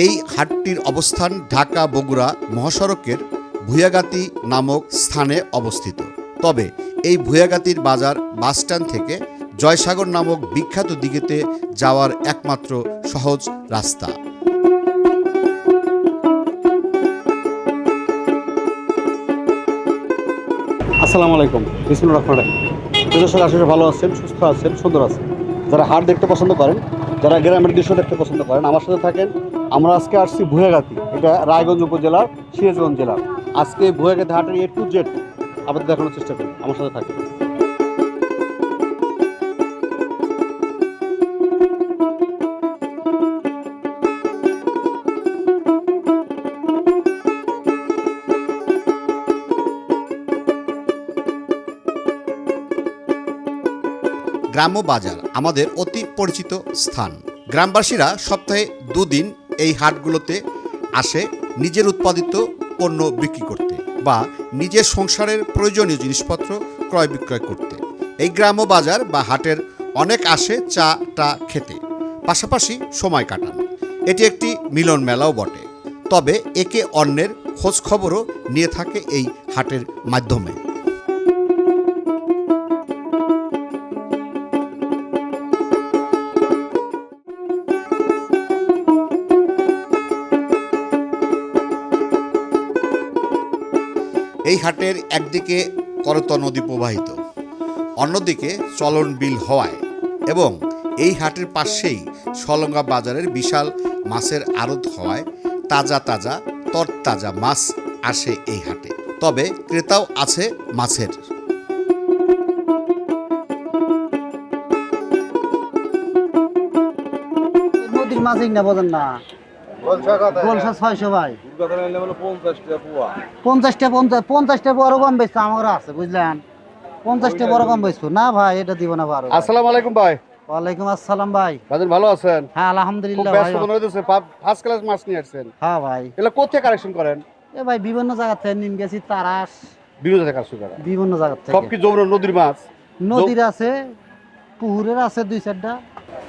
এই হাটটির অবস্থান ঢাকা বগুড়া মহাসড়কের ভুয়াগাতি নামক স্থানে অবস্থিত। তবে এই ভুয়াগাতির বাজার বাসস্ট্যান্ড থেকে জয়সাগর নামক বিখ্যাত দিঘিতে যাওয়ার একমাত্র সহজ রাস্তা। আসসালামু আলাইকুম বিসমুল রহমান রাহিম। আসলে ভালো আছেন, সুস্থ আছেন, সুন্দর আছেন। যারা হাট দেখতে পছন্দ করেন যারা গ্রামের দৃশ্য দেখতে পছন্দ করেন, আমার সাথে থাকেন। আমরা আজকে আসছি ভুয়াঘাতি এটা রায়গঞ্জ উপজেলার সিরাজগঞ্জ জেলা আজকে ভুয়াঘাতি হাটের এ টু জেড আপনাদের দেখানোর চেষ্টা করি আমার সাথে থাকেন। গ্রাম্য বাজার আমাদের অতি পরিচিত স্থান। গ্রামবাসীরা সপ্তাহে দুদিন এই হাটগুলোতে আসে নিজের উৎপাদিত পণ্য বিক্রি করতে বা নিজের সংসারের প্রয়োজনীয় জিনিসপত্র ক্রয় বিক্রয় করতে। এই গ্রাম্য বাজার বা হাটের অনেক আসে চা, টা খেতে। পাশাপাশি সময় কাটান। এটি একটি মিলন মেলাও বটে। তবে একে অন্যের খোঁজ খবরও নিয়ে থাকে এই হাটের মাধ্যমে। এই হাটের একদিকে করত নদী প্রবাহিত, অন্যদিকে চলন বিল হওয়ায় এবং এই হাটের পাশেই সলঙ্গা বাজারের বিশাল মাছের আড়ত হওয়ায় তাজা তাজা, তরতাজা মাছ আসে এই হাটে। তবে ক্রেতাও আছে মাছের। নদীর মাছ না না। গোলসা ছয়শো ভাই। পঞ্চাশটা পঞ্চাশ পঞ্চাশটা বড় কম বেচতো আমারও আছে বুঝলেন? পঞ্চাশটা বড় কম বেচতো। না ভাই এটা দিব না বারো। আসসালামু আলাইকুম ভাই। ওয়ালাইকুম আসসালাম ভাই। বাজার ভালো আছেন? হ্যাঁ আলহামদুলিল্লাহ ভাই ব্যস্ত মনে হইতেছে ফার্স্ট ক্লাস মাছ নিয়ে আসছেন। হ্যাঁ ভাই। এগুলো কালেকশন করেন? এ ভাই বিভিন্ন জায়গা থেকে নিন গেছি তারাস। বিভিন্ন কালেকশন করেন। বিভিন্ন জায়গা সব থেকে কি নদীর মাছ? নদীর আছে পুকুরের আছে দুই চারটা।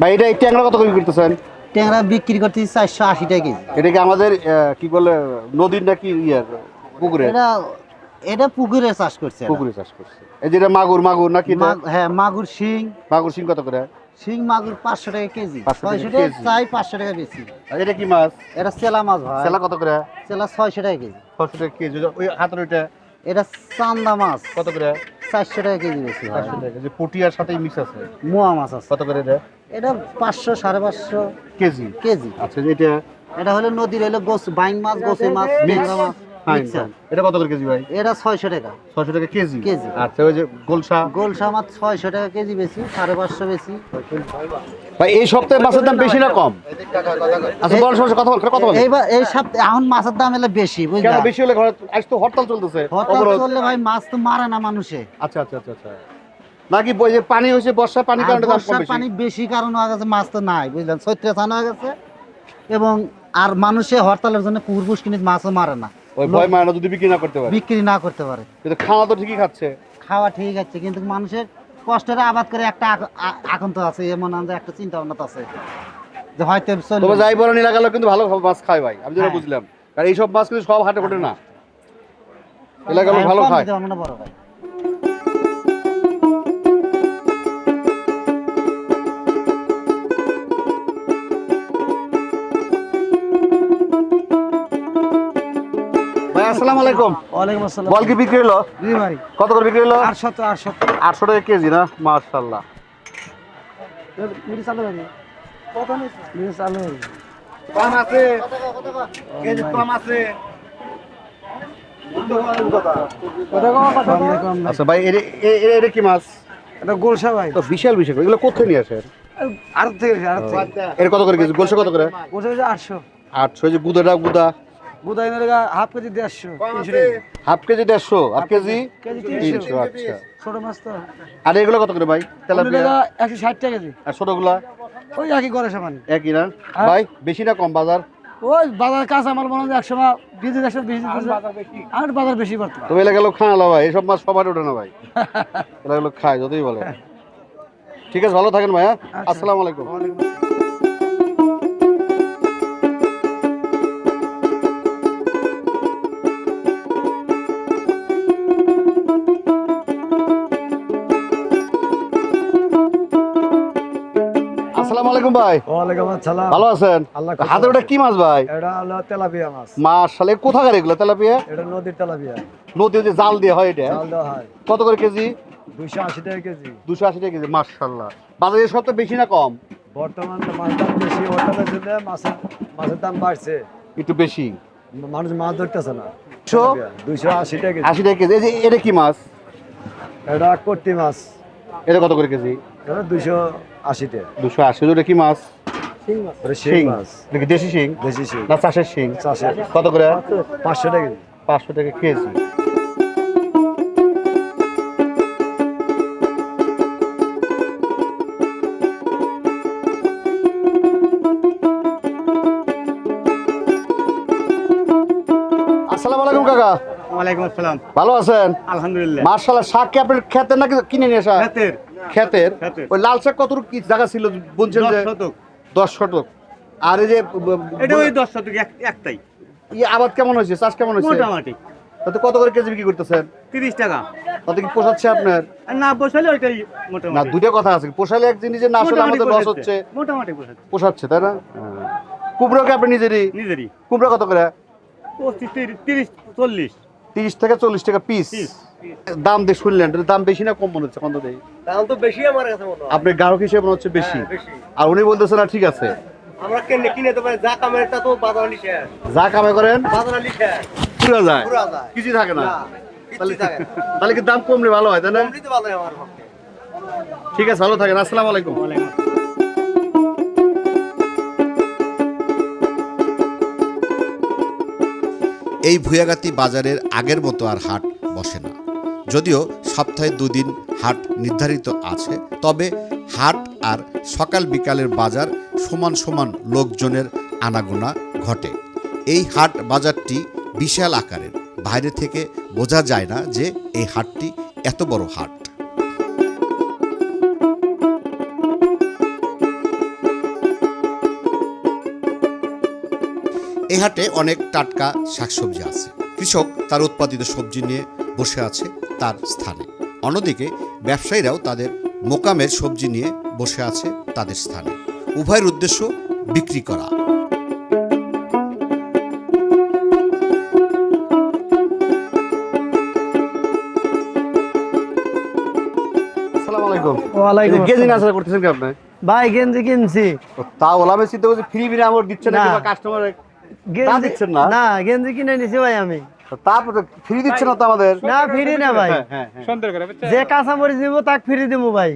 ভাই এটা ট্যাংরা কত করে করতেছেন? ট্যাংরা বিক্রি করতেছি চারশো আশি টাকা কেজি। এটা কি আমাদের কি বলে নদীর নাকি ইয়ার পুকুরে এটা এটা পুকুরে চাষ করছে পুকুরে চাষ করছে। এই যেটা মাগুর মাগুর নাকি হ্যাঁ মাগুর শিং। মাগুর সিং কত করে? শিং মাগুর পাঁচশো টাকা কেজি। 500 টাকা ছয়শো টাকা। চাই পাঁচশো টাকা বেশি। আর এটা কি মাছ? এটা সেলা মাছ ভাই। সেলা কত করে? সেলা ছয়শো টাকা কেজি। ছশো টাকা কেজি। ওই হাতের ওইটা? এটা চান্দা মাছ। কত করে? চারশো টাকা কেজি বেশি হয়। চারশো টাকা। যে পটিয়ার সাথে মিক্স আছে? মোয়া মাছ আছে। কত করে এটা? এটা পাঁচশো সাড়ে পাঁচশো কেজি? কেজি। আচ্ছা এটা? এটা হলো নদীর হলো গোস বাইং মাছ গোসে মাছ ট্যাংরা মাছ। ফাইন এটা কত করে কেজি ভাই? এটা ছয়শো টাকা। ছশো টাকা কেজি? কেজি। আচ্ছা ওই যে গোলসা? গোলসা মাছ ছয়শো টাকা কেজি বেশি সাড়ে পাঁচশো বেশি। ভাই এই সপ্তাহে মাছের দাম বেশি না কম? আচ্ছা বল সমস্যা কথা বল কথা বল। এইবার এই সপ্তাহে এখন মাছের দাম এলে বেশি কেন বেশি হলে ঘরে আজ তো হরতাল চলতেছে হঠাৎ চললে ভাই মাছ তো মারে না মানুষে। আচ্ছা আচ্ছা আচ্ছা আচ্ছা। নাকি যে পানি হয়েছে বর্ষা পানি কারণে দাম কম বেশি? পানি বেশি কারণ হয়ে গেছে মাছ তো নাই বুঝলেন? চৈত্রে চান হয়ে গেছে। এবং আর মানুষে হরতালের জন্য পুকুর পুষ্কিনিত মাছও মারে না। ওই ভয় মায় না যদি বিক্রি না করতে পারে। বিক্রি না করতে পারে। কিন্তু খাওয়া তো ঠিকই খাচ্ছে। খাওয়া ঠিক আছে কিন্তু মানুষের কষ্টের আবাদ করে একটা আকন্ত আছে এমন আমাদের একটা চিন্তা ভাবনা আছে। যে হয়তো তবে যাই বলেন এলাকার কিন্তু ভালো মাছ খায় ভাই আমি যেটা হ্যাঁ। বুঝলাম। কারণ এইসব মাছ কিন্তু সব হাটে ফোটে না। এলাকার ভালো খায়। বড় ভাই আসসালামু আলাইকুম। ওয়ালাইকুম আসসালাম। বল কি বিক্রি হলো? জি ভাই কত করে বিক্রি হলো? আটশো তো আটশো আটশো টাকা কেজি না? মার্শাল্লাহ মিরি চালু মিরি চালু হয়নি কম আছে। কেজি কম আছে। আচ্ছা ভাই এটা কি মাছ? এটা গোলসা ভাই। তো বিশাল বিশাল এগুলো কোথায় নিয়ে আসেন? আর থেকে এর কত করে কেজি? গোলসা কত করে? গোলসা আটশো। আটশো এই যে গুদাটা গুদা। হাফ কেজি দেড়শো। হাফ কেজি দেড়শো হাফ কেজি? কেজি তিনশো। আচ্ছা। ছোট মাছ তো। আর এগুলো কত করে ভাই? তেলাপিয়া? একশো ষাট টাকা কেজি। আর ছোটগুলা? ওই একই করে সমান। একই না। ভাই বেশি না কম বাজার? ওই বাজার কাঁচা মাল মনে হয় একশো মা বিশ একশো বিশ আর বাজার বেশি। করতে তবে এলাকা লোক না ভাই এইসব মাছ সবার ওঠে না ভাই। এলাকা লোক খায় যতই বলে ঠিক আছে ভালো থাকেন ভাই হ্যাঁ? আসসালামু আলাইকুম। আলাইকুম ভাই। ওয়ালাইকুম আসসালাম। ভালো আছেন? আল্লাহ ওটা কি মাছ ভাই? এটা হলো তেলাপিয়া মাছ। মাশাল কোথাকার এগুলো তেলাপিয়া? এটা নদীর তেলাপিয়া। নদী যে জাল দিয়ে হয় এটা? চাল দেওয়া হয়। কত করে কেজি? দুইশো আশি টাকা কেজি। দুশো আশি টাকা কেজি মার্শাল্লাহ বাজারে সব বেশি না কম? বর্তমান মাছের দাম বেশি জন্য মাছের মাছের দাম বাড়ছে। একটু বেশি? মানুষ মাছ ধরতেছে না। শো? দুইশো আশি টাকা আশি টাকা কেজি। এটা কি মাছ? এটা কর্তি মাছ। এটা কত করে কেজি? দুশো দুইশো আশি টাকা দুশো আশি। ওটা কি মাছ? শিং দেশি শিং? দেশি শিং। না চাষের শিং? চাষের। কত করে? পাঁচশো টাকা পাঁচশো টাকা কেজি। ওয়ালাইকুম আসসালাম। ভালো আছেন? আলহামদুলিল্লাহ। মার্শাল্লাহ শাক কি আপনার খেতের নাকি কিনে নিয়ে আসা? হাতের খেতের ওই লাল শাক কত কি জায়গা ছিল? বলছেন যে দশ শতক। আর এই যে এটা ওই দশ শতক একটাই। ইয়ে আবাদ কেমন হয়েছে? চাষ কেমন হয়েছে? মোটামুটি। তাতে কত করে কেজি বিক্রি করতেছেন? তিরিশ টাকা। তাতে কি পোষাচ্ছে আপনার? না বসালে ওইটাই না মোটামুটি দুইটা কথা আছে। পোষালে এক জিনিসের না আসলে আমাদের লস পোষাচ্ছে। হচ্ছে। মোটামুটি বসাচ্ছে পোষাচ্ছে তাই না? কুমড়ো কি আপনি নিজেরই? নিজেরই। কুমড়ো কত করে? পঁচিশ তিরিশ চল্লিশ। তিরিশ থেকে চল্লিশ টাকা পিস দাম দিয়ে শুনলেন দাম বেশি না কম মনে হচ্ছে? কত দেয় দাম তো বেশি আমার কাছে মনে হয়। আপনি গ্রাহক হিসেবে মনে হচ্ছে বেশি। বেশি। আর উনি বলতেছেন না ঠিক আছে। আমরা কিনে কিনে তো পারি যা কামের তা তো বাজার শেষ যা কামে করেন বাজার শেষ পুরো যায়। পুরা যায়। কিছু থাকে না। তাহলে থাকে তাহলে কি দাম কমলে ভালো হয় তাই না? এমনিতে ভালো হয় আমার পক্ষে। ঠিক আছে ভালো থাকেন। আসসালামু আলাইকুম। এই ভূয়াগাতি বাজারের আগের মতো আর হাট বসে না। যদিও সপ্তাহে দুদিন হাট নির্ধারিত আছে, তবে হাট আর সকাল বিকালের বাজার সমান সমান লোকজনের আনাগোনা ঘটে। এই হাট বাজারটি বিশাল আকারের, বাইরে থেকে বোঝা যায় না যে এই হাটটি এত বড় হাট। এই হাটে অনেক টাটকা শাকসবজি আছে। কৃষক তার উৎপাদিত সবজি নিয়ে বসে আছে তার স্থানে। অন্যদিকে ব্যবসায়ীরাও তাদের মোকামের সবজি নিয়ে বসে আছে তাদের স্থানে। উভয়ের উদ্দেশ্য বিক্রি করা। আসসালামু আলাইকুম। ওয়ালাইকুম গেজি নাচা করতেছেন কি আপনি? ভাই গেঞ্জি কিনছি। তা ওলা আমি চিন্তা করছি ফ্রি বিনা আমার দিচ্ছে না। কাস্টমার দিচ্ছেন না? না গেঞ্জি কিনে নিছি ভাই আমি। তারপরে ফ্রি দিচ্ছে না তো আমাদের? না ফ্রি না ভাই। হ্যাঁ হ্যাঁ হ্যাঁ। যে কাঁচামরিচ নিবো তাক ফ্রি দিব ভাই।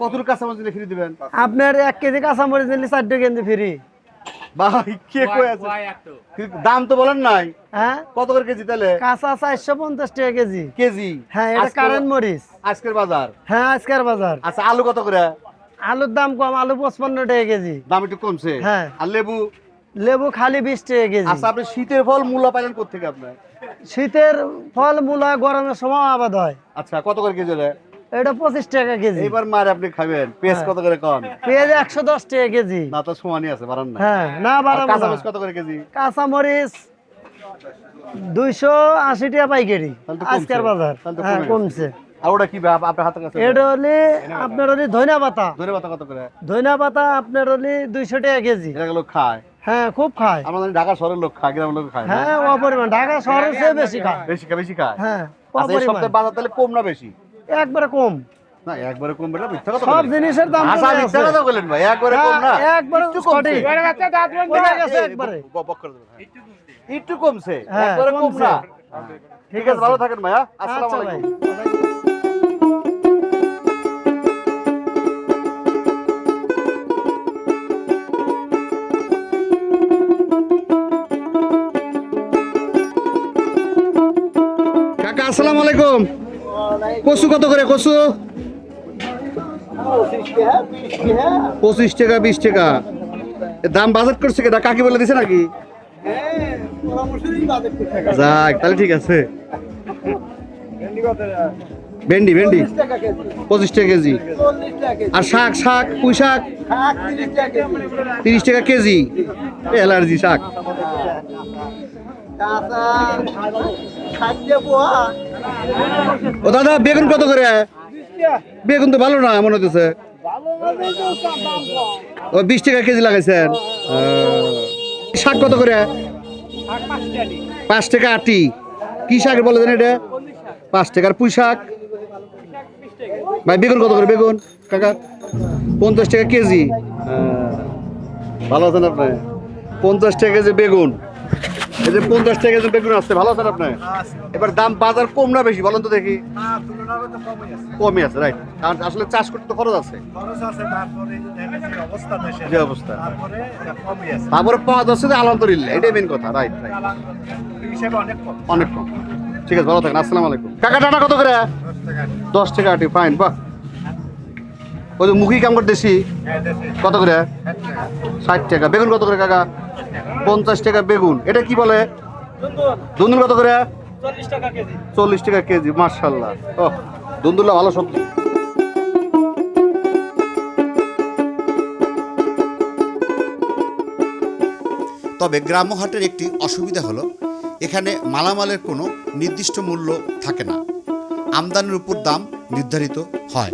কতটুকু কাস্টমার দিলে ফ্রি দিবেন? আপনার এক কেজি কাঁচামরিচ নিলে চারটে গেঞ্জি ফ্রি। ভাই কে কই আছে? দাম তো বলেন নাই। হ্যাঁ? কত করে কেজি তাহলে? কাঁচা চারশো পঞ্চাশ টাকা কেজি। কেজি? হ্যাঁ এটা কারেন্ট মরিচ। আজকের বাজার? হ্যাঁ আজকের বাজার। আচ্ছা আলু কত করে? আলুর দাম কম আলু পঁচপান্ন টাকা কেজি। দাম একটু কমছে। হ্যাঁ। আর লেবু? লেবু খালি বিশ টাকা কেজি। আচ্ছা আপনি শীতের ফল মূল্য পাইলেন কোথেকে আপনার? শীতের ফল মূলা গরমের সময় আবাদ হয়। আচ্ছা কত করে কেজি এটা পঁচিশ টাকা কেজি। এইবার মার আপনি খাবেন। পেঁয়াজ হ্যাঁ। কত করে কন? পেঁয়াজ একশো দশ টাকা কেজি। না তো সমানই আছে বাড়ান না। হ্যাঁ না আর বাড়াবো কাঁচা মরিচ কত করে কেজি? কাঁচামরিচ দুইশো আশি টাকা পাইকারি আজকের বাজার। হ্যাঁ কমছে। আর ওটা কি আপনার হাতের কাছে? এটা হলে আপনার হলে ধনিয়া পাতা। ধরে পাতা কত করে? ধনিয়া পাতা আপনার হলে দুইশো টাকা কেজি। এটা খায়। হ্যাঁ খুব খায়। আমরা জানি ঢাকা শহরের লোক খায় গ্রামের লোক খায় হ্যাঁ অপরিমাণ। ঢাকা শহরের চেয়ে বেশি খায়। বেশি খায় বেশি খায়? হ্যাঁ আচ্ছা এই সপ্তাহে বাজার তাহলে কম না বেশি? একবারে কম। না একবারে কম বেটা মিথ্যা কথা সব জিনিসের দাম আচ্ছা মিথ্যা কথা বলেন ভাই একবারে কম না। হ্যাঁ, একবারে একটু কমছে। সঠিক। কমে গেছে একবারে। বক করে দেবেন। একটু কমছে। একবারে কম না। ঠিক আছে ভালো থাকেন ভাইয়া। আসসালামু আচ্ছা আলাইকুম আসসালামু আলাইকুম। কচু কত করে কচু? পঁচিশ টাকা, বিশ টাকা। দাম বাজেট করছে কেটা? কাকি বলে দিছে নাকি? যাক, তাহলে ঠিক আছে। ভেন্ডি ভেন্ডি। পঁচিশ টাকা কেজি। আর শাক শাক, পুঁই শাক? তিরিশ টাকা কেজি। অ্যালার্জি, শাক। ও দাদা, বেগুন কত করে? বেগুন তো ভালো না, মনে হতেছে ও বিশ টাকা কেজি লাগাইছেন। শাক কত করে? পাঁচ টাকা আটি। কি শাক বলে দেন এটা? পাঁচ টাকার পুঁই শাক? ভাই, বেগুন কত করে? বেগুন? কাকা, পঞ্চাশ টাকা কেজি। ভালো আছেন আপনি? পঞ্চাশ টাকা কেজি বেগুন। এই যে পঞ্চাশ টাকা কেজি বেগুন আসছে ভালো আছেন আপনি? এবার দাম বাজার কম না বেশি বলেন তো দেখি। কমই আছে। রাইট কারণ আসলে চাষ করতে তো খরচ আছে। যে অবস্থা তারপরে পাওয়া যাচ্ছে যে আলহামদুলিল্লাহ এটাই মেন কথা রাইট রাইট অনেক কম। ঠিক আছে ভালো থাকেন আসসালামু আলাইকুম। কাকা টাটা কত করে? দশ টাকা আটি ফাইন বাহ। ওই যে মুখি কাম করতেছি। কত করে? ষাট টাকা। বেগুন কত করে কাকা? পঞ্চাশ টাকা বেগুন। এটা কি বলে? দুন্দুল কত করে? চল্লিশ টাকা কেজি মার্শাল্লাহ দুন্দুল্লা ভালো সবজি। তবে গ্রাম্য হাটের একটি অসুবিধা হলো, এখানে মালামালের কোনো নির্দিষ্ট মূল্য থাকে না। আমদানির উপর দাম নির্ধারিত হয়।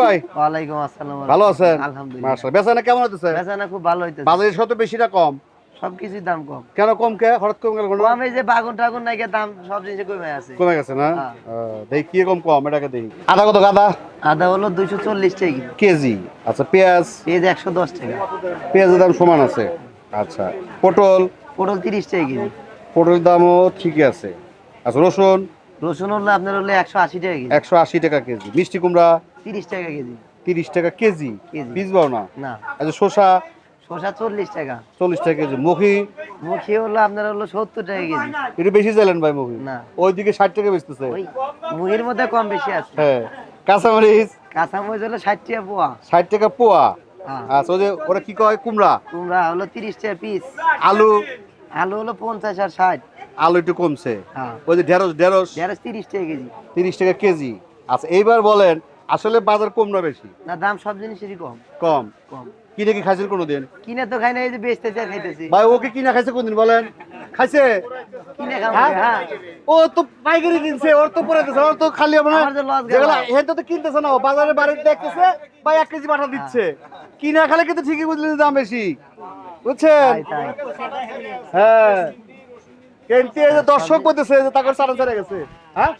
ভাই? ওয়ালাইকুম আসসালাম ভালো আছেন? আলহামদুলিল্লাহ। মার্শাল্লাহ বেচানা কেমন বেচানা খুব ভালো হইতেছে। বাজারের শত বেশি না কম? সবকিছুর দাম কম। কেন কম কে? হঠাৎ কম গেল কোনো? কম এই যে বাগুন টাগুন নাকি দাম সব জিনিসে কমে আছে। কমে গেছে না? হ্যাঁ। কি কম কম এটাকে আদা কত গাদা? আদা হলো দুইশো চল্লিশ টাকা। কেজি। আচ্ছা পেঁয়াজ? পেঁয়াজ একশো দশ টাকা। পেঁয়াজের দাম সমান আছে। আচ্ছা পটল? পটল তিরিশ টাকা কেজি। পটলের দামও ঠিকই আছে। আচ্ছা রসুন? রসুন হলো আপনার হলো একশো আশি টাকা কেজি। একশো আশি টাকা কেজি। মিষ্টি কুমড়া? তিরিশ টাকা কেজি। তিরিশ টাকা কেজি? না? না। আচ্ছা শসা? শসা চল্লিশ টাকা। চল্লিশ টাকা কেজি। মুখি? মুখি হলো আপনার হলো সত্তর টাকা কেজি। একটু বেশি চাইলেন ভাই মুখি? না। ওইদিকে ষাট টাকা বেচতেছে। মধ্যে কম বেশি আছে। হ্যাঁ। কাঁচামরিচ? কাঁচামরিচ হলো ষাট টাকা পোয়া। ষাট টাকা পোয়া? হ্যাঁ। আচ্ছা ওই যে ওরা কি কয়? কুমড়া? কুমড়া হলো তিরিশ টাকা পিস। আলু? আলু হলো পঞ্চাশ আর ষাট। আলু একটু কমছে। হ্যাঁ। ওই যে ঢেঁড়স ঢেঁড়স? ঢেঁড়স তিরিশ টাকা কেজি। তিরিশ টাকা কেজি। আচ্ছা এইবার বলেন আসলে বাজার কম না বেশি? না দাম সব জিনিসেরই কম। কম? কম। কিনে কি খাইছেন কোনোদিন? কিনে তো খাই না এই যে বেচতেছে আর খাইতেছি। ভাই ওকে কিনা খাইছে কোনদিন বলেন? খাইছে? কিনে খাব হ্যাঁ? হ্যাঁ। ও তো পাইকারি কিনছে ওর তো পরে দিছে ওর তো খালি হবে না? যেগুলা তো কিনতেছে না বাজারে বাড়িতে দেখতেছে ভাই এক কেজি পাঠা দিচ্ছে। কিনা খালে কিন্তু ঠিকই বুঝলেন দাম বেশি। বুঝছেন? হ্যাঁ। কিন্তু এই যে দর্শক বলতেছে যে তাকে চারা চারা গেছে। হ্যাঁ?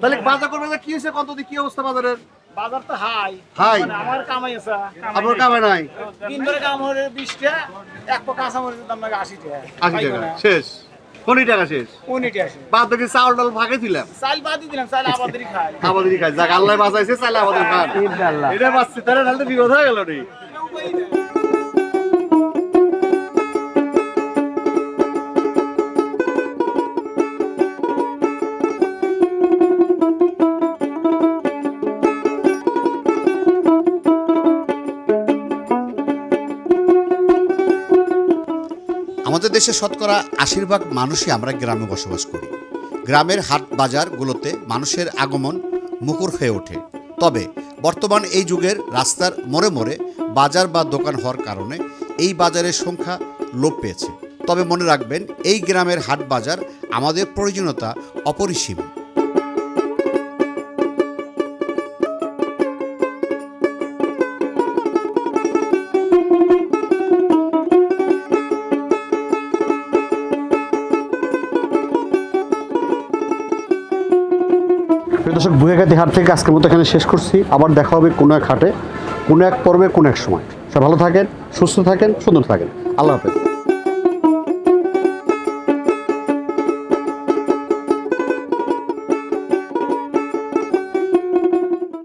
তাহলে বাজার করবে কি হয়েছে কত কি অবস্থা বাজারের? বাজার তো হাই। হাই। আমার কামাই আছে আপনার কামে নাই? দিন ধরে কাম হলে বিশ টাকা এক পো কাঁচা মরিচের দাম লাগে আশি টাকা আশি টাকা শেষ। কোন টাকা শেষ। উনিটি আসে বাদ বাকি চাউল ডাল ভাগে দিলাম। চাল দিলাম চাল খাই। যাক আল্লাহ বাঁচাইছে চাইলে আমাদের খান। ইনশাআল্লাহ। এটা বাঁচছে তাহলে বিপদ হয়ে গেল রে। আমাদের দেশে শতকরা আশির ভাগ মানুষই আমরা গ্রামে বসবাস করি। গ্রামের হাট বাজারগুলোতে মানুষের আগমন মুকুর হয়ে ওঠে। তবে বর্তমান এই যুগের রাস্তার মোড়ে মোড়ে বাজার বা দোকান হওয়ার কারণে এই বাজারের সংখ্যা লোপ পেয়েছে। তবে মনে রাখবেন, এই গ্রামের হাট বাজার আমাদের প্রয়োজনীয়তা অপরিসীম। দর্শক, বুয়েগাতি হাট থেকে আজকের মতো এখানে শেষ করছি। আবার দেখা হবে কোনো এক হাটে, কোনো এক পর্বে, কোনো এক সময়। সব ভালো থাকেন, সুস্থ থাকেন, সুন্দর থাকেন। আল্লাহ হাফেজ।